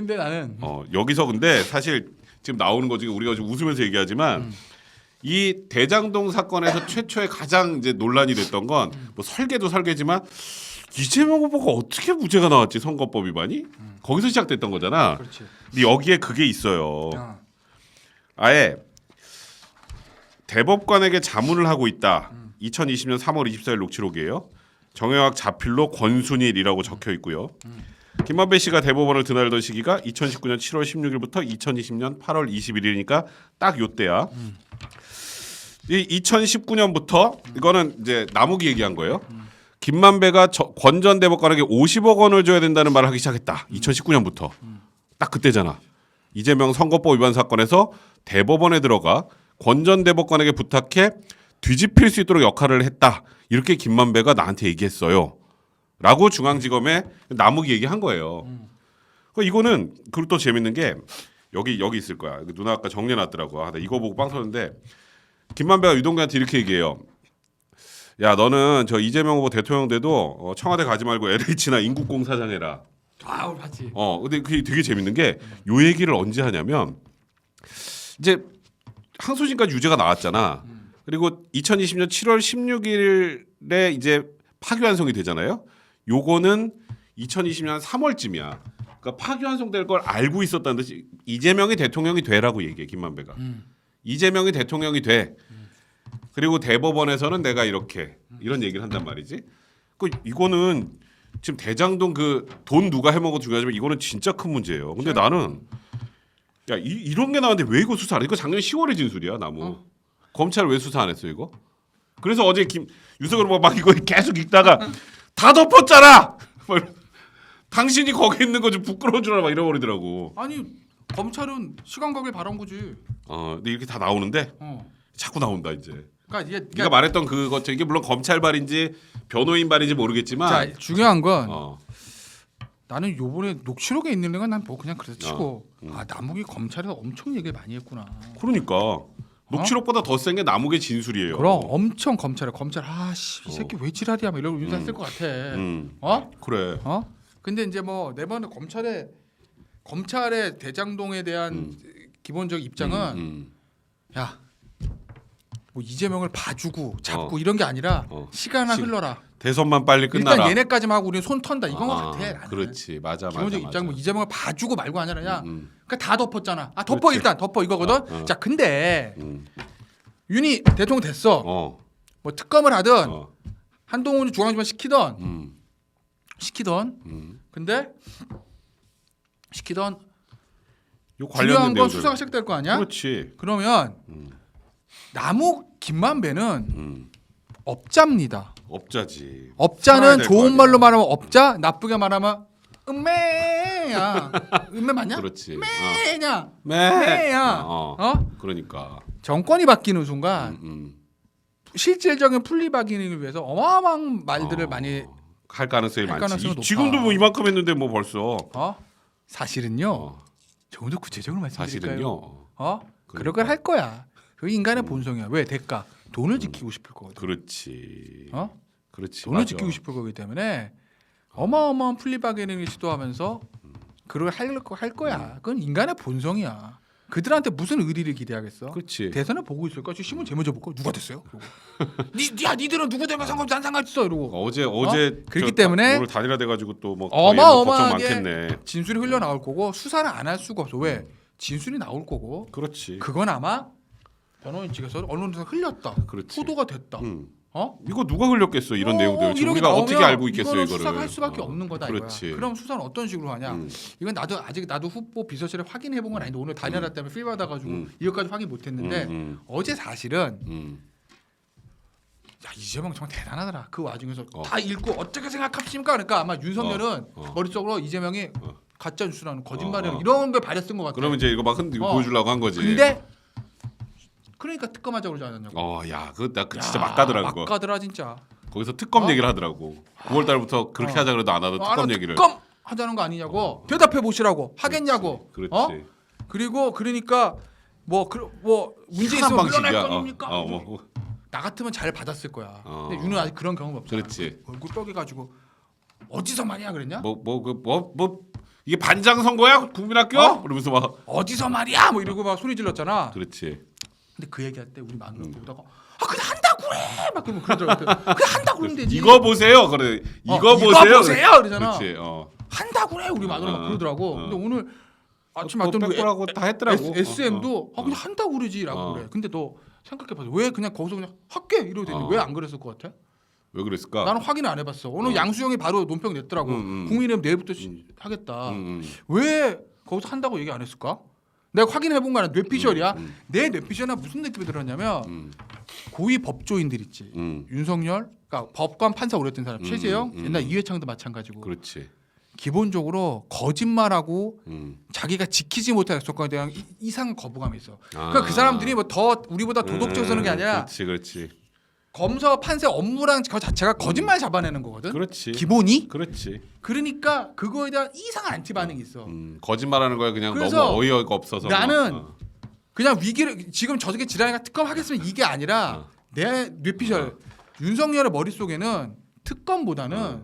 근데 나는 어 여기서 근데 사실 지금 나오는 거 중에 우리가 지금 웃으면서 얘기하지만 음. 이 대장동 사건에서 최초에 가장 이제 논란이 됐던 건 뭐 설계도 설계지만 이재명 후보가 어떻게 무죄가 나왔지 선거법 위반이 거기서 시작됐던 거잖아. 그렇지. 근데 여기에 그게 있어요. 어. 아예 대법관에게 자문을 하고 있다. 2020년 3월 24일 녹취록이에요. 정영학 자필로 권순일이라고 적혀 있고요. 김만배 씨가 대법원을 드나들던 시기가 2019년 7월 16일부터 2020년 8월 21일이니까 딱 요때야. 이 2019년부터 이거는 이제 남욱이 얘기한 거예요. 김만배가 저- 권전 대법관에게 50억 원을 줘야 된다는 말을 하기 시작했다. 2019년부터. 딱 그때잖아. 이재명 선거법 위반 사건에서 대법원에 들어가 권전 대법관에게 부탁해 뒤집힐 수 있도록 역할을 했다. 이렇게 김만배가 나한테 얘기했어요. 라고 중앙지검에 남욱이 얘기한 거예요. 그 이거는 그리고 또 재밌는 게 여기 여기 있을 거야. 누나 아까 정리해놨더라고. 아, 나 이거 보고 빵 터는데 김만배가 유동규한테 이렇게 얘기해요. 야 너는 저 이재명 후보 대통령 돼도 어, 청와대 가지 말고 LH나 인국공 사장 해라. 아, 봤지. 어, 근데 그게 되게 재밌는 게 요 얘기를 언제 하냐면 이제 항소심까지 유죄가 나왔잖아. 그리고 2020년 7월 16일에 이제 파기환송이 되잖아요. 요거는 2020년 3월쯤이야. 그러니까 파기환송될 걸 알고 있었다는 듯이 이재명이 대통령이 되라고 얘기해 김만배가. 음. 이재명이 대통령이 돼. 그리고 대법원에서는 내가 이렇게 이런 얘기를 한단 말이지. 그 이거는 지금 대장동 그 돈 누가 해먹어도 중요하지만 이거는 진짜 큰 문제예요. 근데 나는 야 이, 이런 게 나왔는데 왜 이거 수사 안 해? 이거 작년 10월에 진술이야 나무. 어. 검찰 왜 수사 안 했어 이거? 그래서 어제 김 유석열 후보가 막 이거 계속 읽다가 다 덮었잖아. 당신이 거기 있는 거 좀 부끄러운 줄 알아 막 이러버리더라고. 아니 검찰은 시간 가게 바란 거지. 어 근데 이렇게 다 나오는데 어. 자꾸 나온다 이제. 그러니까 이게 네가 그러니까 말했던 그거 이게 물론 검찰 발인지 변호인 발인지 모르겠지만 자 중요한 건 어, 나는 요번에 녹취록에 있는 건난뭐 그냥 그래서 치고 어, 음. 아 남욱이 검찰에서 엄청 얘기를 많이 했구나. 그러니까 녹취록보다 더 센 게 남욱의 진술이에요. 어? 그럼 엄청 검찰에 검찰 아씨 이 새끼 왜 지랄이야 막 이러고 인사했을 것 같아. 음 어? 그래. 어? 근데 이제 뭐 내번에 검찰의 검찰의 대장동에 대한 음. 기본적 입장은 음, 음. 야. 뭐 이재명을 봐주고 잡고 어. 이런 게 아니라 어. 시간아 시- 흘러라. 대선만 빨리 끝나라. 일단 얘네까지만 하고 우리는 손 턴다 이건 것 아, 같아. 나는. 그렇지 맞아 맞아. 기본적 맞아. 입장 뭐 이재명을 봐주고 말고 아니라 야. 음, 그러니까 다 덮었잖아. 아 덮어 그렇지. 일단 덮어 이거거든. 어, 어. 자 근데 음, 윤이 대통령 됐어. 어, 뭐 특검을 하든 어, 한동훈이 중앙지검 시키던 음, 시키던 음. 근데 시키던 요 중요한 관련된 건 내용들. 수사가 시작될 거 아니야? 그렇지. 그러면 음. 남욱 김만배는 음, 업자입니다. 업자지. 살아야 업자는 될거 좋은 아니야. 말로 말하면 업자, 나쁘게 말하면 음매야. 음매 맞냐? 그렇지. 어. 매냐? 매. 매야. 어, 어? 그러니까. 정권이 바뀌는 순간 음, 음. 실질적인 풀리바기를 위해서 어마어마한 말들을 어, 많이 할 가능성이 할 많지. 가능성이 이- 높아. 지금도 뭐 이만큼 했는데 뭐 벌써. 어? 사실은요. 어, 조금 더 구체적으로 말씀드릴까요? 사실은요. 어? 그러니까. 그럴 걸할 거야. 그 인간의 음. 본성이야. 왜 대가? 돈을 지키고 싶을 거거든. 그렇지. 어? 그렇지. 돈을 맞아. 지키고 싶을 거기 때문에 어마어마한 풀리바게닝을 시도하면서 그걸 할, 거- 할 음. 거야. 그건 인간의 본성이야. 그들한테 무슨 의리를 기대하겠어? 그렇지. 대선을 보고 있을 거야. 지금 신문 제목 볼 거. 누가 됐어요? 그러고. 니, 야, 니들은 누구 되면 상관없어. 난 상관없어. 이러고 어제 어제 그렇기 저 때문에 오늘 단일화 돼가지고 또뭐 어마어마하게 많겠네. 진술이 흘러 나올 거고 수사를 안 할 수가 없어. 왜? 진술이 나올 거고 그렇지. 그건 아마 변호인 측에서 언론에서 흘렸다. 그렇지. 후도가 됐다. 음. 어? 이거 누가 흘렸겠어 이런 어, 내용들. 지금 우리가 어떻게 알고 있겠어 이거를. 수사할 수밖에 어. 없는 거다 그렇지. 이거야. 그럼 수사는 어떤 식으로 하냐? 음. 이건 나도 아직 나도 후보 비서실에 확인해 본 건 아닌데 오늘 단열화 때문에 필 받아가지고 음. 이것까지 확인 못했는데 음, 어제 사실은 음, 음. 야 이재명 정말 대단하더라. 그 와중에서 어. 다 읽고 어떻게 생각하십니까? 그러니까 아마 윤석열은 어, 어. 머릿속으로 이재명이 어. 가짜 뉴스라는 거짓말이라는 어, 어. 이런 걸 발휘 쓴것 같아. 그러면 이제 이거 막 흔, 이거 어. 보여주려고 한 거지. 근데 그러니까 특검하자 그러지 않았냐고. 어, 야, 그거 나그 진짜 야, 막가더라 그거. 막가더라 진짜. 거기서 특검 어? 얘기를 하더라고. 9월 달부터 그렇게 어. 하자 그래도 안 하던 어, 특검 얘기를. 특검 하자는 거 아니냐고. 대답해 보시라고. 하겠냐고. 그렇지. 어? 그리고 그러니까 뭐뭐 문제 희한한 있으면 방식이야. 어, 겁니까? 어, 뭐, 뭐. 나 같으면 잘 받았을 거야. 어. 근데 윤은 아직 그런 경험 없잖아. 그렇지. 얼굴 뻐개 가지고 어디서 말이야 그랬냐? 뭐 뭐 그 뭐 뭐 이게 반장 선거야 국민학교? 어? 그러면서 막 어디서 말이야 뭐 이러고 막 소리 질렀잖아. 그렇지. 근데 그 얘기할 때 우리 음. 보다가 아 그냥 한다고 그래 막 그러면 그러더라고. 그냥 한다고 그러면 되지. 이거 보세요. 그래. 이거 어, 보세요. 이거 보세요. 그러잖아. 그렇지. 어. 한다고 그래 우리 마누라 막 어, 그러더라고. 어. 근데 오늘 아침 또 왔더니 빼꾸라고 다 했더라고. SM도 어, 아 그냥 한다고 그러지라고 어. 그래. 근데 너 생각해봐서 왜 그냥 거기서 그냥 할게 이러고 되니 어. 왜 안 그랬을 것 같아? 왜 그랬을까? 나는 확인 안 해봤어. 오늘 어. 양수영이 바로 논평 냈더라고. 음, 음. 국민의힘 내일부터 시- 음. 하겠다. 음, 음. 왜 거기서 한다고 얘기 안 했을까? 내가 확인해 본 거는 뇌피셜이야. 음, 음. 내 뇌피셜은 무슨 느낌이 들었냐면 음. 고위 법조인들 있지. 음. 윤석열, 그러니까 법관 판사 오랬던 사람 음, 최재형, 음. 옛날 이회창도 마찬가지고. 그렇지. 기본적으로 거짓말하고 음. 자기가 지키지 못할 약속에 대한 이- 이상 거부감이 있어. 아. 그러니까 그 사람들이 뭐 더 우리보다 도덕적으로 서는 게 아니라 그렇지, 그렇지. 검사 판사 업무랑 그 자체가 거짓말 잡아내는 거거든. 그렇지. 기본이. 그렇지. 그러니까 그거에 대한 이상한 안티 반응이 있어. 음, 거짓말하는 거야 그냥 그래서 너무 어이가 없어서. 나는 어. 그냥 위기를 지금 저렇게 지랄이가 특검 하겠으면 이게 아니라 어. 내 뇌피셜 윤석열의 머릿속에는 특검보다는 어.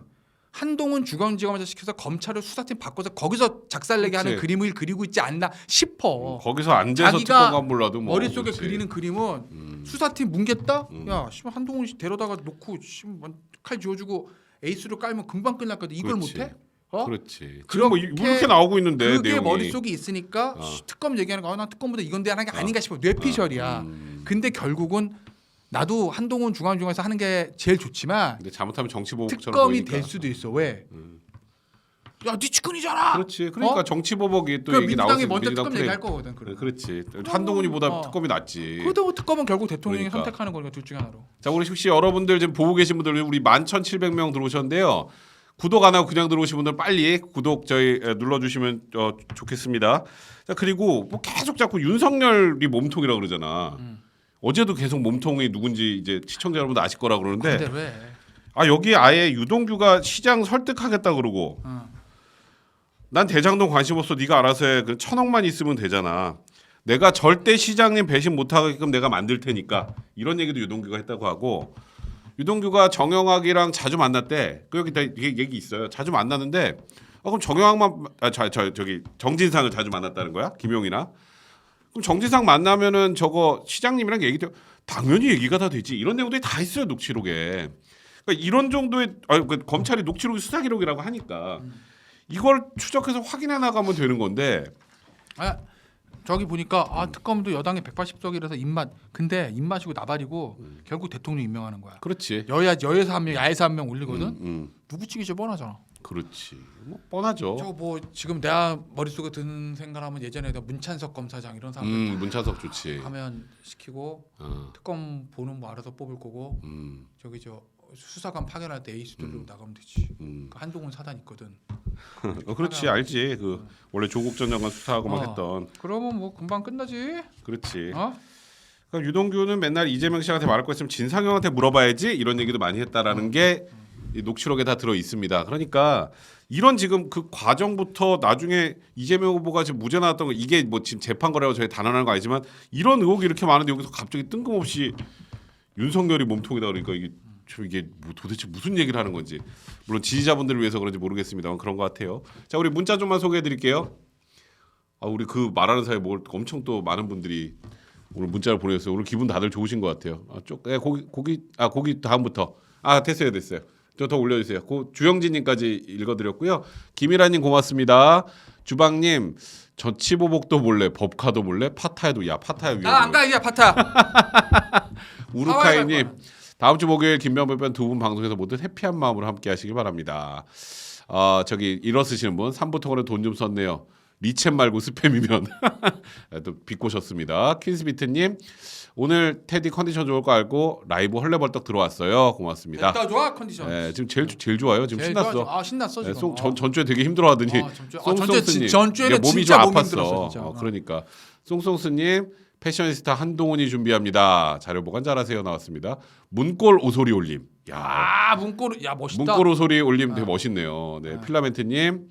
한동훈 주검지검에서 시켜서 검찰을 수사팀 바꿔서 거기서 작살내게 하는 그치. 그림을 그리고 있지 않나 싶어. 거기서 앉아서 자기가 특검 몰라도 뭐 머릿속에 그렇지. 그리는 그림은 음. 수사팀 뭉갰다? 음. 야, 씨발 한동훈 씨 데려다가 놓고 씨발 칼 쥐어주고 에이스로 깔면 금방 끝났거든. 이걸 그렇지. 못해? 어? 그렇지. 지금 뭐 그렇게- 이렇게 나오고 있는데 그게 내용이. 머릿속에 있으니까 어. 씨, 특검 얘기하는 거, 아, 나 특검보다 이건데 하는 게 아닌가 싶어. 뇌피셜이야. 음. 근데 결국은 나도 한동훈 중앙중에서 하는 게 제일 좋지만 근데 잘못하면 정치 보복처럼 특검이 보이니까. 될 수도 있어. 왜? 음. 야, 네 측근이잖아. 그렇지. 그러니까 어? 정치보복이 또 그 얘기 민주당이 나오지. 먼저 특검. 얘기할 거거든. 그래. 네, 그렇지. 한동훈이보다 어. 특검이 낫지. 그래도 뭐 특검은 결국 대통령이 그러니까. 선택하는 거니까 둘 중에 하나로. 자, 우리 혹시 여러분들 지금 보고 계신 분들 우리 11,700명 들어오셨는데요. 구독 안 하고 그냥 들어오신 분들 빨리 구독 저희 에, 눌러 주시면 어, 좋겠습니다. 자 그리고 뭐 계속 자꾸 윤석열이 몸통이라 고 그러잖아. 음. 어제도 계속 몸통이 누군지 이제 시청자 여러분도 아실 거라 그러는데 근데 왜? 아 여기 아예 유동규가 시장 설득하겠다 그러고 어. 난 대장동 관심 없어 네가 알아서 해. 그 천억만 있으면 되잖아. 내가 절대 시장님 배신 못하게끔 내가 만들 테니까 이런 얘기도 유동규가 했다고 하고 유동규가 정영학이랑 자주 만났대. 그 여기 다 얘기 있어요. 자주 만났는데 어, 그럼 정영학만 아, 저, 저 저기 정진상을 자주 만났다는 거야? 김용이나? 그럼 정진상 만나면은 저거 시장님이랑 얘기도 당연히 얘기가 다 되지. 이런 내용들이 다 있어요 녹취록에. 그러니까 이런 정도의 아, 그 검찰이 녹취록이 수사 기록이라고 하니까 이걸 추적해서 확인해 나가면 되는 건데 아, 저기 보니까 아 특검도 여당이 180석이라서 입맛. 근데 입맛이고 나발이고 결국 대통령 임명하는 거야. 그렇지. 여야 여에서 한 명, 야에서 한 명 올리거든. 음, 음. 누구 찍이지 뻔하잖아. 그렇지. 뭐 뻔하죠. 저거 뭐 지금 내가 머릿속에 드는 생각하면 예전에 그 문찬석 검사장 이런 사람들 음, 문찬석 좋지. 하면 시키고 어, 특검 보는 뭐 알아서 뽑을 거고 음, 저기 저 수사관 파견할 때 에이스들로 나가면 되지. 음. 그 한동훈 사단 있거든. 어, 그렇지 알지. 그 원래 조국 전 장관 수사하고 막 어. 했던. 그러면 뭐 금방 끝나지. 그렇지. 어? 그러니까 유동규는 맨날 이재명 씨한테 말할 거 있으면 진상형한테 물어봐야지 이런 얘기도 많이 했다라는 게이 녹취록에 다 들어 있습니다. 그러니까 이런 지금 그 과정부터 나중에 이재명 후보가 지금 무죄 나왔던 거 이게 뭐 지금 재판 거라고 저희 단언하는 거 아니지만 이런 의혹이 이렇게 많은데 여기서 갑자기 뜬금없이 윤석열이 몸통이다 그러니까 이게 저 이게 뭐 도대체 무슨 얘기를 하는 건지 물론 지지자분들을 위해서 그런지 모르겠습니다만 그런 것 같아요. 자 우리 문자 좀만 소개해드릴게요. 아 우리 그 말하는 사이에 뭘 엄청 또 많은 분들이 오늘 문자를 보내셨어요. 오늘 기분 다들 좋으신 것 같아요. 아, 쪽, 예, 고기 고기 아 고기 다음부터 아 됐어요 됐어요. 저더 올려주세요. 고 주영진님까지 읽어드렸고요. 김일아님 고맙습니다. 주방님 저치보복도 몰래 법카도 몰래 파타야도 야 파타야 위험. 나안 가, 이제 파타. 우루카이님 다음 주 목요일 김병배 편두 분 방송에서 모두 해피한 마음으로 함께 하시길 바랍니다. 아 저기 일어 쓰시는 분 3부 통으로 돈 좀 썼네요. 리첸 말고 스팸이면 또 비꼬셨습니다. 퀸스비트님 오늘 테디 컨디션 좋을 거 알고 라이브 헐레벌떡 들어왔어요. 고맙습니다. 됐다 좋아 컨디션. 네, 지금 제일 제일 좋아요. 지금 제일 신났어. 좋아. 아 신났어 네, 지금. 송, 어. 전, 전주에 되게 힘들어하더니 아, 전주에- 아, 전주에 진- 전주에는 몸이 진짜 좀 아팠어. 힘들었어. 어, 그러니까 송송스님 패셔니스타 한동훈이 준비합니다. 자료 보관 잘하세요 나왔습니다. 문골 오소리 올림. 야 아 문고르 야 멋있다. 문골 오소리 올림 아. 되게 멋있네요. 네 필라멘트님.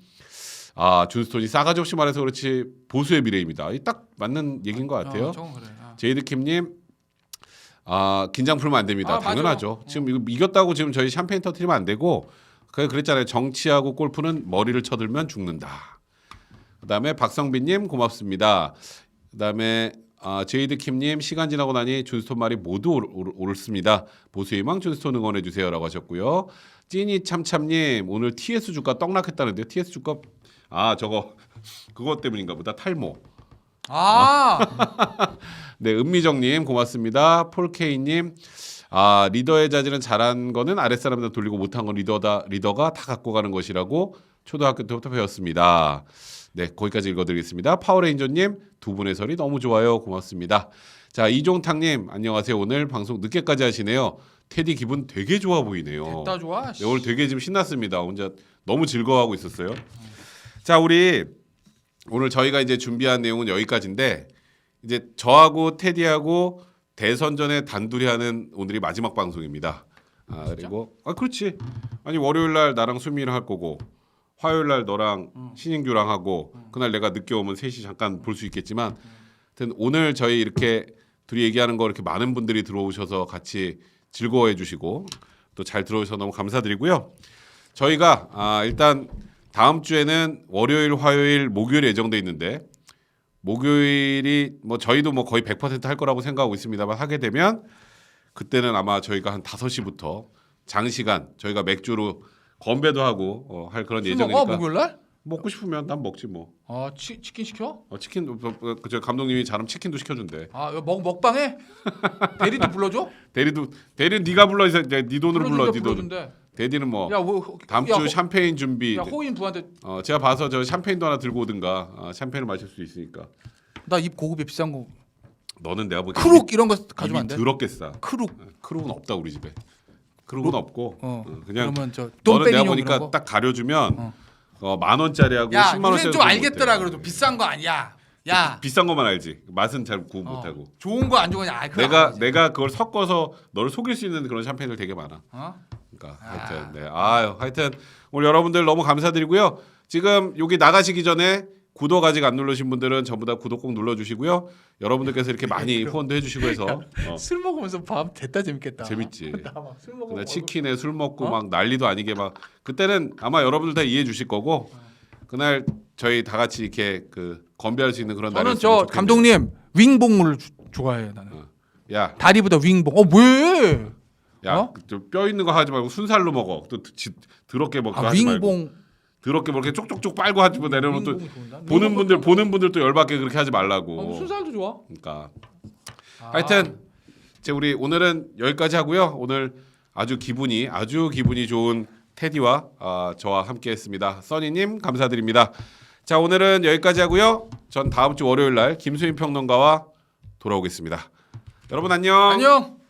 아 준스톤이 싸가지 없이 말해서 그렇지 보수의 미래입니다. 이딱 맞는 얘기인 것 같아요. 어, 저건 그래. 아. 제이드킴님 아 긴장 풀면 안 됩니다. 아, 맞아. 당연하죠. 지금 이거 이겼다고 지금 저희 샴페인 터트리면 안 되고 그 그랬잖아요. 정치하고 골프는 머리를 쳐들면 죽는다. 그다음에 박성빈님 고맙습니다. 그다음에 아, 제이드 킴님 시간 지나고 나니 준스톤 말이 모두 옳- 옳- 옳습니다. 보수희망 준스톤 응원해 주세요라고 하셨고요. 찐이 참참님 오늘 TS 주가 떡락했다는데요. TS 주가 아 저거 그것 때문인가 보다 탈모. 아 네, 은미정님 고맙습니다. 폴케이님 아 리더의 자질은 잘한 거는 아랫 사람한테 돌리고 못한 건 리더다 리더가 다 갖고 가는 것이라고 초등학교 때부터 배웠습니다. 네, 거기까지 읽어드리겠습니다. 파워레인저님 두 분의 설이 너무 좋아요. 고맙습니다. 자 이종탁님 안녕하세요. 오늘 방송 늦게까지 하시네요. 테디 기분 되게 좋아 보이네요. 됐다 좋아. 네, 오늘 되게 지금 신났습니다. 혼자 너무 즐거워하고 있었어요. 자, 우리 오늘 저희가 이제 준비한 내용은 여기까지인데 이제 저하고 테디하고 대선 전에 단둘이 하는 오늘이 마지막 방송입니다. 아, 그리고 아 그렇지. 아니 월요일 날 나랑 수미랑 할 거고 화요일 날 너랑 신인규랑 하고 그날 내가 늦게 오면 셋이 잠깐 볼 수 있겠지만 하여튼 오늘 저희 이렇게 둘이 얘기하는 거 이렇게 많은 분들이 들어오셔서 같이 즐거워해 주시고 또 잘 들어오셔서 너무 감사드리고요. 저희가 아, 일단 다음 주에는 월요일, 화요일, 목요일 예정돼 있는데 목요일이 뭐 저희도 뭐 거의 100%할 거라고 생각하고 있습니다만 하게 되면 그때는 아마 저희가 한 5시부터 장시간 저희가 맥주로 건배도 하고 어, 할 그런 술 먹어 예정이니까 목요일 날? 먹고 싶으면 난 먹지 뭐. 아 치, 치킨 시켜? 어, 치킨 어, 어, 그저 감독님이 잘하면 치킨도 시켜준대. 아 이거 먹 먹방해? 대리도 불러줘? 대리도 대리는 네가 불러 이제 네 돈으로 불러 네 돈. 불러준대. 대리는 뭐 야, 뭐, 다음 야, 주 샴페인 준비. 호, 야 호인 부한테 어, 제가 봐서 저 샴페인도 하나 들고 오든가 어, 샴페인을 마실 수 있으니까. 나 입 고급에 비싼 거 너는 내가 보기엔 크룩 이런 거 가지면 안 돼? 더럽게 싸. 크룩. 크룩은 없다 우리 집에. 크룩은 없고 어. 어, 그냥 그러면 저 너는 내가 보니까 거. 딱 가려주면 어. 어, 만 원짜리하고 야, 10만 원짜리 좀 알겠더라 그래도 비싼 거 아니야. 야, 비싼 것만 알지. 맛은 잘 구분 어, 못하고. 좋은 거 안 좋은 거냐? 아, 그거 내가 아니지. 내가 그걸 섞어서 너를 속일 수 있는 그런 샴페인들 되게 많아. 어? 그러니까 아. 하여튼 네. 아유, 하여튼 오늘 여러분들 너무 감사드리고요. 지금 여기 나가시기 전에 구독 아직 안 누르신 분들은 전부 다 구독 꼭 눌러 주시고요. 여러분들께서 이렇게 많이 후원도 해 주시고 해서 어, 술 먹으면서 밥 됐다 재밌겠다. 재밌지. 나막술 먹으면 그날 치킨에 술 먹고 어? 막 난리도 아니게 막 그때는 아마 여러분들 다 이해해 주실 거고 그날 저희 다 같이 이렇게 그 건배할 수 있는 그런 날이 저는 저 감독님 윙봉을 주- 좋아해요 나는. 야, 다리보다 윙봉. 어 왜? 야, 어? 뼈 있는 거 하지 말고 순살로 먹어. 또 지, 더럽게 먹고 아 하지 말고. 윙봉. 더럽게 뭐 이렇게 쪽쪽쪽 빨고 하지 뭐 내려면 또 윙봉이 좋은데? 보는 분들 보는 분들 또 열받게 그렇게 하지 어, 말라고. 순살도 좋아. 그러니까 아. 하여튼 이제 우리 오늘은 여기까지 하고요. 오늘 아주 기분이 아주 기분이 좋은 테디와 아, 저와 함께했습니다. 써니님 감사드립니다. 자 오늘은 여기까지 하고요. 전 다음 주 월요일 날 김수인 평론가와 돌아오겠습니다. 여러분 안녕. 안녕.